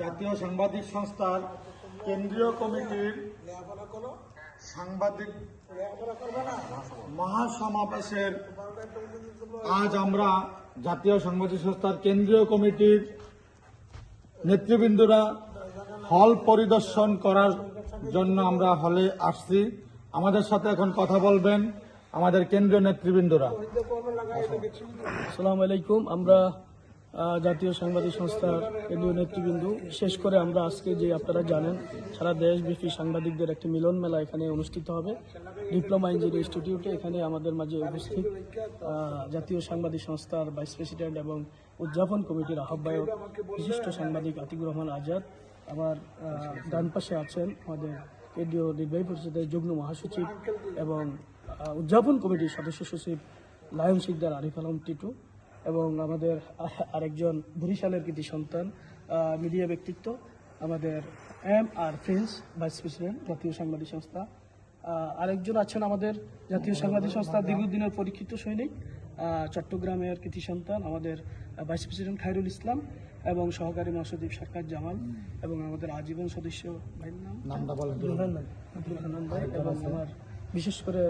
জাতীয় সাংবাদিক সংস্থার কেন্দ্রীয় কমিটির সাংবাদিক মহাসমাবেশের আজ আমরা জাতীয় সাংবাদিক সংস্থার কেন্দ্রীয় কমিটির নেতৃবৃন্দরা হল পরিদর্শন করার জন্য আমরা হলে আসছি। আমাদের সাথে এখন কথা বলবেন আমাদের কেন্দ্রীয় নেতৃবৃন্দরা। আসসালামু আলাইকুম। আমরা জাতীয় সাংবাদিক সংস্থার কেন্দ্রীয় নেতৃবৃন্দ। বিশেষ করে আমরা আজকে যে আপনারা জানেন, সারা দেশব্যাপী সাংবাদিকদের একটি মিলন মেলা এখানে অনুষ্ঠিত হবে। ডিপ্লোমা ইঞ্জিনিয়ারিং ইনস্টিটিউটে এখানে আমাদের মাঝে উপস্থিত জাতীয় সাংবাদিক সংস্থার ভাইস প্রেসিডেন্ট এবং উদযাপন কমিটির আহ্বায়ক বিশিষ্ট সাংবাদিক আতিকুর রহমান আজাদ। আবার ডান পাশে আছেন আমাদের কেন্দ্রীয় নির্বাহী পরিষদের যুগ্ম মহাসচিব এবং উদযাপন কমিটির সদস্য সচিব লায়ন শিকদার আরিফ আলম টিটু। এবং আমাদের আরেকজন বরিশালের কৃতি সন্তান মিডিয়া ব্যক্তিত্ব আমাদের M R friends vice president জাতীয় সাংবাদিক সংস্থা। আরেকজন আছেন আমাদের জাতীয় সাংবাদিক সংস্থা দীর্ঘদিনের পরীক্ষিত সৈনিক চট্টগ্রামের কৃতি সন্তান আমাদের ভাইস প্রেসিডেন্ট খায়রুল ইসলাম এবং সহকারী মহাসচিব সরকার জামাল এবং আমাদের আজীবন সদস্য ভাইয়ের নাম? নামটা বলেন। ভাই। এবং আমার বিশেষ করে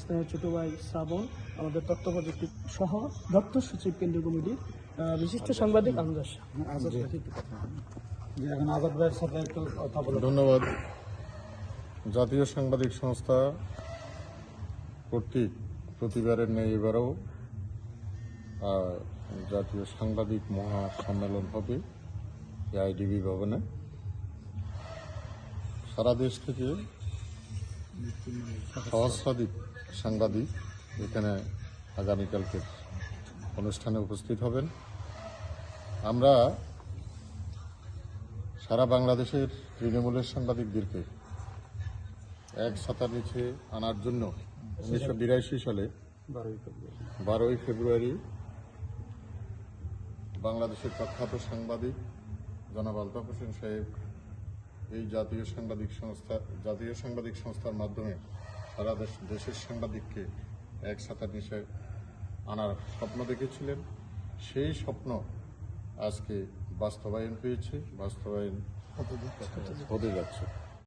স্নেহের ছোট ভাই শ্রাবণ আমাদের তথ্য প্রযুক্তি সহ দত্ত সচিব কেন্দ্রীয় কমিটির বিশিষ্ট সাংবাদিক আমদাস আজাদ এখন আজাদ ভাইয়ের সাথে একটু কথা বলুন। ধন্যবাদ। জাতীয় সাংবাদিক সংস্থা কর্তৃক প্রতিবারের নেই এবারও জাতীয় সাংবাদিক মহা সম্মেলন হবে আইডিবি ভবনে। সারা দেশ থেকে সহস্রাধিক সাংবাদিক এখানে আগামীকালকে অনুষ্ঠানে উপস্থিত হবেন। আমরা সারা বাংলাদেশের তৃণমূলের সাংবাদিকদেরকে এক ছাতার নিচে আনার জন্য উনিশশো বিরাশি সালে বারোই ফেব্রুয়ারি বাংলাদেশের প্রখ্যাত সাংবাদিক জনাব আলতাফ হোসেন সাহেব এই জাতীয় সাংবাদিক সংস্থা জাতীয় সাংবাদিক সংস্থার মাধ্যমে সারা দেশ দেশের সাংবাদিককে একসাথে ছাতার নিচে আনার স্বপ্ন দেখেছিলেন। সেই স্বপ্ন আজকে বাস্তবায়ন পেয়েছে বাস্তবায়ন হতে যাচ্ছে।